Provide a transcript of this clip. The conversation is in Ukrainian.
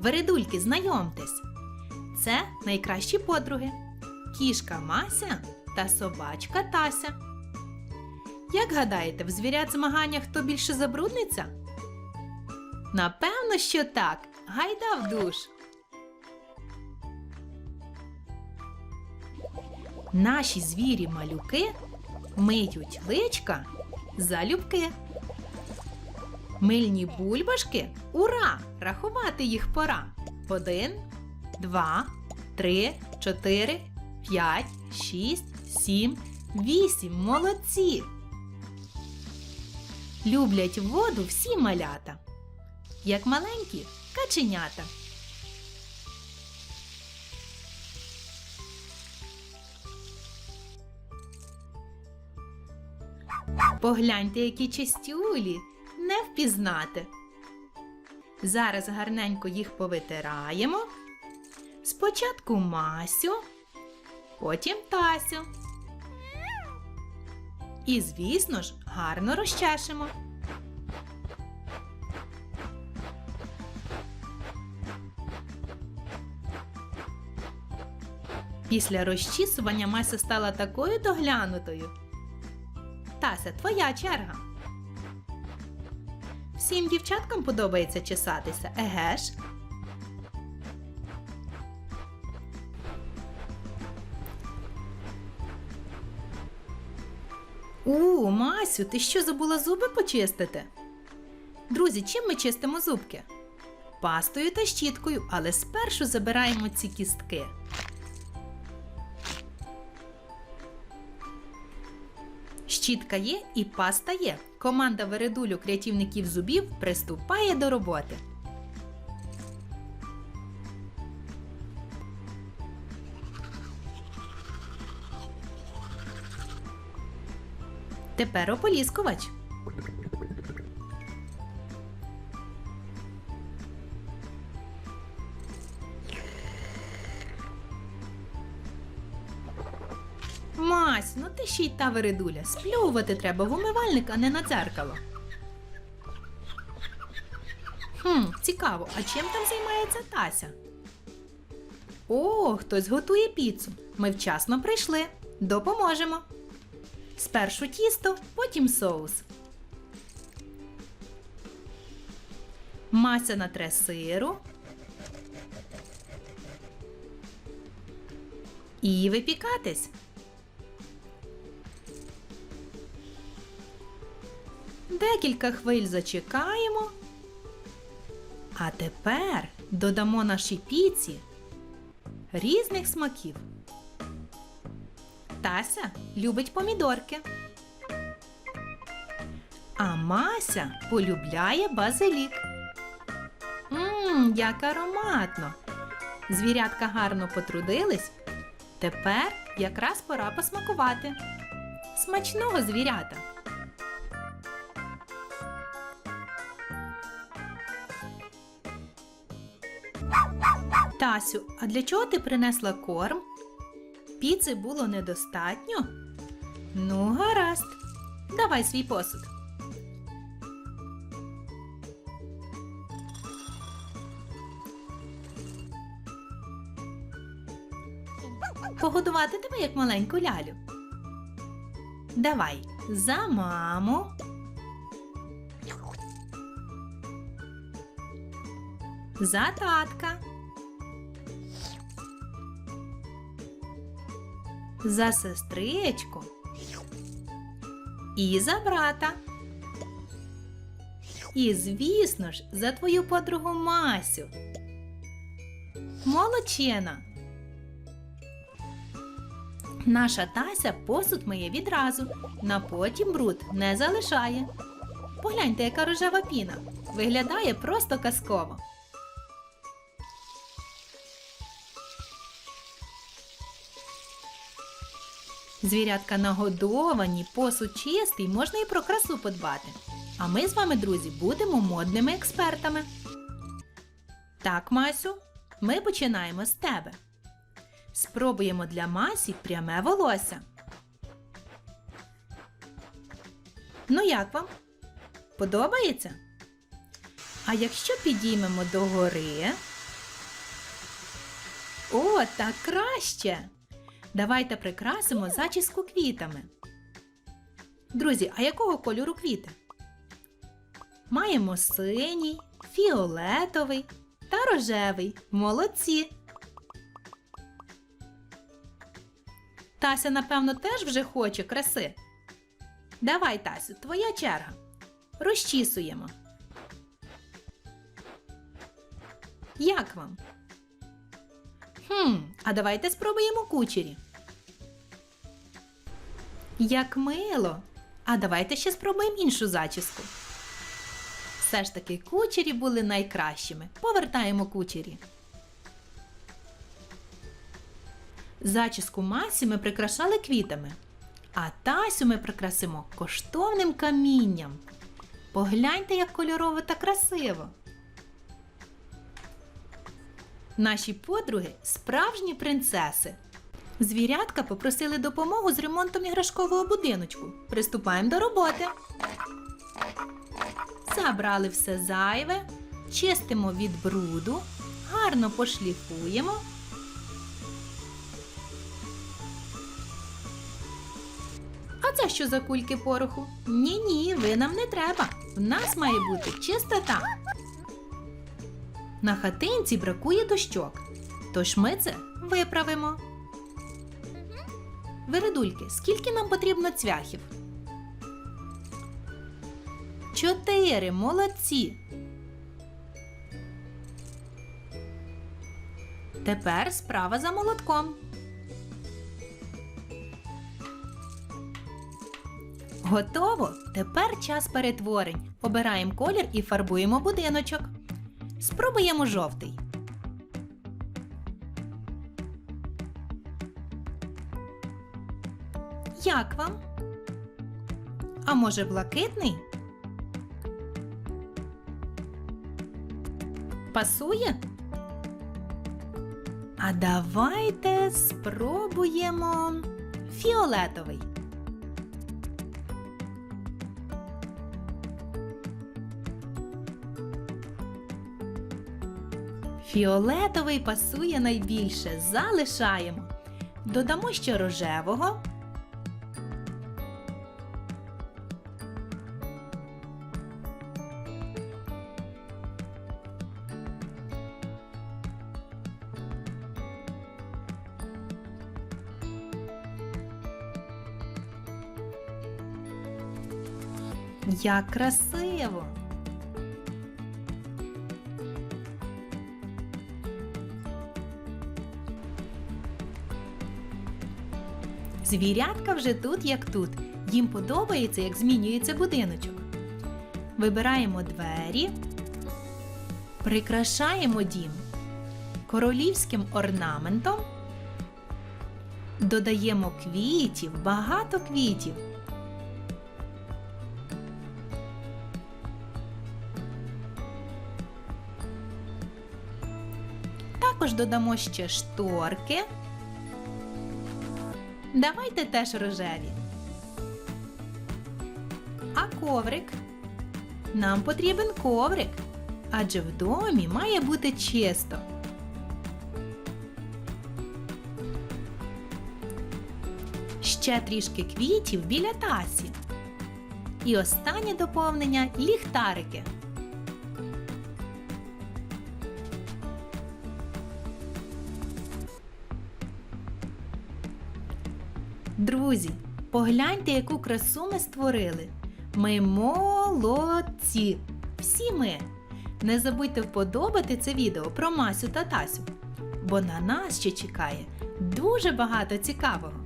Вередульки, знайомтесь. Це найкращі подруги. Кішка Мася та собачка Тася. Як гадаєте, в звірят змаганнях хто більше забрудниться? Напевно, що так. Гайда в душ. Наші звірі малюки миють личка залюбки. Мильні бульбашки ура! Рахувати їх пора. Один, два, три, чотири, п'ять, шість, сім, вісім. Молодці! Люблять воду всі малята, як маленькі каченята. Погляньте, які чистюлі, не впізнати. Зараз гарненько їх повитираємо. Спочатку Масю, потім Тасю. І, звісно ж, гарно розчешемо. Після розчісування Мася стала такою доглянутою. Тася, твоя черга. Всім дівчаткам подобається чесатися, еге ж? У, Масю, ти що забула зуби почистити? Друзі, чим ми чистимо зубки? Пастою та щіткою, але спершу забираємо ці кістки. Щітка є і паста є. Команда Вередулю креативників зубів приступає до роботи. Тепер ополіскувач. Мась, ну ти ще й та вередуля. Сплювати треба в умивальник, а не на дзеркало. Хм, цікаво, а чим там займається Тася? О, хтось готує піцу. Ми вчасно прийшли. Допоможемо. Спершу тісто, потім соус. Мася натре сиру. І випікатись. Декілька хвиль зачекаємо. А тепер додамо нашій піці різних смаків. Тася любить помідорки. А Мася полюбляє базилік. Мм, як ароматно! Звірятка гарно потрудились. Тепер якраз пора посмакувати. Смачного звірята! Тасю, а для чого ти принесла корм? Піци було недостатньо? Ну, гаразд. Давай свій посуд. Погодувати тебе як маленьку лялю. Давай за маму. За татка. За сестричку. І за брата. І, звісно ж, за твою подругу Масю. Молодчина. Наша Тася посуд миє відразу, на потім бруд не залишає. Погляньте, яка рожева піна. Виглядає просто казково. Звірятка нагодовані, посуд чистий, можна і про красу подбати. А ми з вами, друзі, будемо модними експертами. Так, Масю, ми починаємо з тебе. Спробуємо для Масі пряме волосся. Ну, як вам? Подобається? А якщо підіймемо догори, О, так краще! Давайте прикрасимо зачіску квітами. Друзі, а якого кольору квіти? Маємо синій, фіолетовий та рожевий. Молодці. Тася, напевно, теж вже хоче краси. Давай, Тасю, твоя черга. Розчісуємо. Як вам? Хм, а давайте спробуємо кучері. Як мило. А давайте ще спробуємо іншу зачіску. Все ж таки кучері були найкращими. Повертаємо кучері. Зачіску Масі ми прикрашали квітами, а Тасю ми прикрасимо коштовним камінням. Погляньте, як кольорово та красиво. Наші подруги справжні принцеси. Звірятка попросили допомогу з ремонтом іграшкового будиночку. Приступаємо до роботи. Забрали все зайве, чистимо від бруду, гарно пошліфуємо. А це що за кульки пороху? Ні, ні, ви нам не треба. В нас має бути чистота. На хатинці бракує дощок. Тож ми це виправимо. Вередульки, скільки нам потрібно цвяхів? Чотири. Молодці. Тепер справа за молотком. Готово. Тепер час перетворень. Обираємо колір і фарбуємо будиночок. Спробуємо жовтий. Як вам? А може блакитний? Пасує? А давайте спробуємо фіолетовий. Фіолетовий пасує найбільше. Залишаємо. Додамо ще рожевого. Як красиво! Звірятка вже тут, як тут. Їм подобається, як змінюється будиночок. Вибираємо двері, прикрашаємо дім королівським орнаментом, додаємо квітів, багато квітів. Також додамо ще шторки. Давайте теж рожеві. А коврик? Нам потрібен коврик, адже в домі має бути чисто. Ще трішки квітів біля тасі. І останнє доповнення ліхтарики. Друзі, погляньте, яку красу ми створили. Ми молодці! Всі ми! Не забудьте вподобати це відео про Масю та Тасю, бо на нас ще чекає дуже багато цікавого.